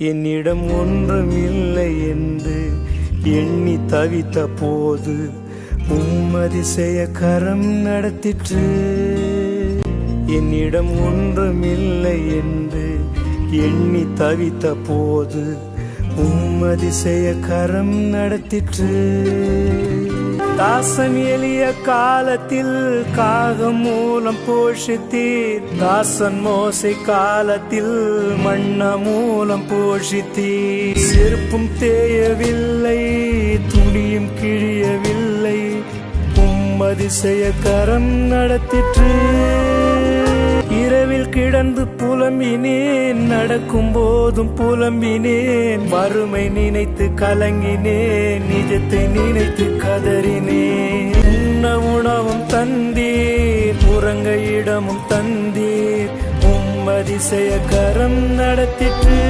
என்னிடம் ஒன்றும் இல்லை என்று எண்ணி தவித்த போது உம்மதிசய கரம் நடத்திற்று. என்னிடம் ஒன்றும் இல்லை என்று எண்ணி தவித்த போது உம்மதிசய கரம் நடத்திற்று. தாசன் எளிய காலத்தில் காகம் மூலம் போஷித்தீர். தாசன் மோசை காலத்தில் மண்ண மூலம் போஷித்தீர். செருப்பும் தேயவில்லை துணியும் கிழியவில்லை உம்மதிசய கரம் நடத்திற்று. இரவில் கிடந்து புலம்பினேன் நடக்கும் போதும் புலம்பினேன் வறுமை நினைத்து கலங்கினேன் நிஜத்தை நினைத்து ஆதரினீர் உண்ண உணவும் தந்தீர். உறங்க இடமும் தந்தீர். உம்மதிசய கரம் நடத்திற்று